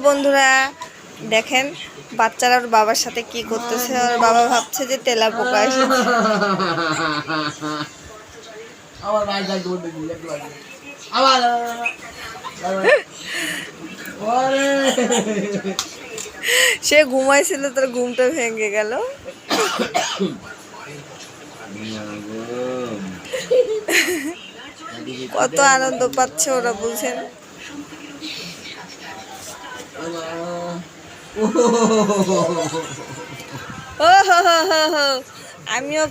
বন্ধুরা দেখেন বাচ্চারা ওর বাবার সাথে কি করতেছে ওর বাবা ভাবছে যে তেলা পোকা এসেছে। সে ঘুমাইছিল তার ঘুমটা ভেঙে গেল। কত আনন্দ পাচ্ছে ওরা বুঝেন? ও আমিও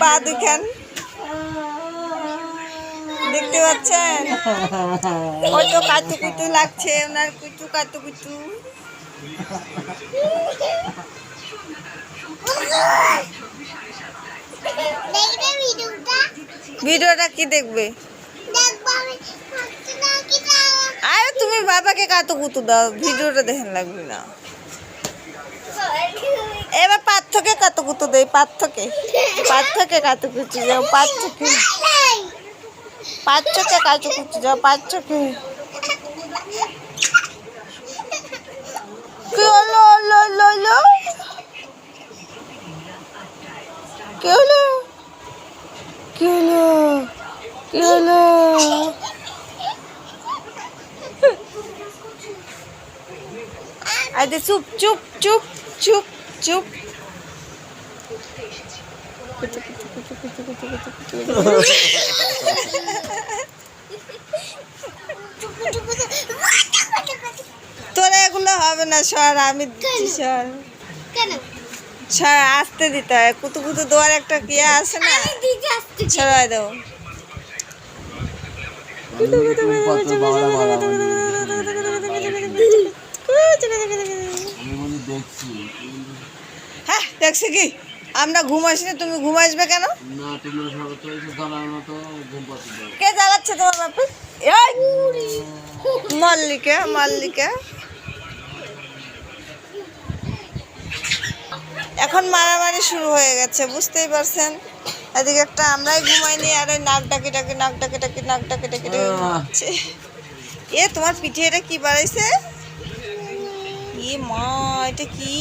পা দুখান দেখতে পাচ্ছেন কত কাতু কুতু লাগছে ওনার কুচু কাতু কুচু দেখবে ভিডিওটা ভিডিওটা কি দেখবে? আরে তুমি বাবাকে কাতু কুতু দাও ভিডিওটা দেখেন লাগবে না। এবার পার্থকে কাতু কুতু দেই পার্থকে। পার্থকে কাতু কুচু যাও পার্থকে। পার্থকে কাতু কুচু যাও পার্থকে। কি হলো হলো হলো হলো। কি হলো কি হলো কি হলো চুপ চুপ চুপ চুপ চুপ। তোরা এগুলো হবে না, সর, আমি সর। কেন? সর আসতে দিতে হয়। কুতু কুতু দেওয়ার একটা ইয়ে আছে না? সরাই দাও। বলি দেখছি। হ্যাঁ দেখছি কি? আমরা ঘুম আসিনি তুমি ঘুম আসবে কেন? না কে জ্বালাচ্ছে তোমার বাপে? এই! মল্লিকা মল্লিকা। এখন মারামারি শুরু হয়ে গেছে বুঝতেই পারছেন? এদিকে একটা আমরাই ঘুমাইনি আর ওই নাক ডাকে ডাকি নাক ডাকে ডাকি নাক ডাকি ডাকি ডাকে। এ তোমার পিঠে এটা কি বাড়াইছে এ মা এটা কি?